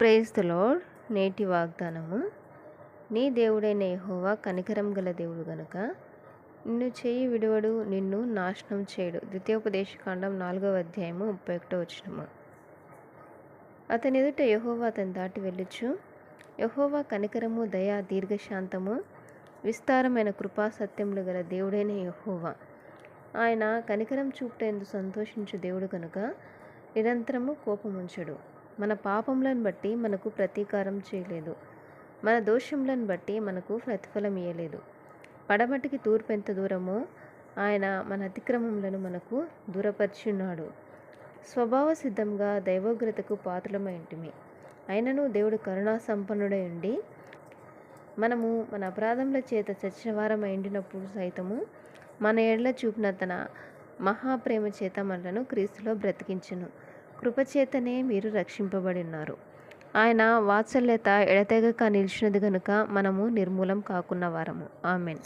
ప్రేస్తులో నేటి వాగ్దానము. నీ దేవుడైన యెహోవా కనికరం గల దేవుడు గనుక నిన్ను చేయి విడువడు నిన్ను నాశనం చేయడు. ద్వితీయోపదేశకాండం నాలుగవ అధ్యాయము ముప్పై ఒకటో వచ్చినము అతని ఎదుట యహోవా అతని దాటి వెళ్ళొచ్చు యహోవా కనికరము దయ దీర్ఘశాంతము విస్తారమైన కృపా సత్యములు గల దేవుడైన యహోవా. ఆయన కనికరం చూపుటేందు సంతోషించు దేవుడు కనుక నిరంతరము కోపముంచడు. మన పాపములను బట్టి మనకు ప్రతీకారం చేయలేదు. మన దోషములను బట్టి మనకు ప్రతిఫలం ఇయ్యలేదు. పడమటికి తూర్పు ఎంత దూరమో ఆయన మన అతిక్రమములను మనకు దూరపరిచున్నాడు స్వభావ సిద్ధంగా దైవోగ్రతకు పాత్రలమై ఇంటిమి అయినను దేవుడు కరుణా సంపన్నుడై ఉండి మనము మన అపరాధముల చేత చచ్చినవారం ఎండినప్పుడు సైతము మన ఎడల చూపిన తన మహాప్రేమ చేత మనలను క్రీస్తులో బ్రతికించును. కృపచేతనే మీరు రక్షింపబడి ఉన్నారు ఆయన వాత్సల్యత ఎడతెగక నిలిచినది గనుక మనము నిర్మూలం కాకున్న వారము. ఆమెన్.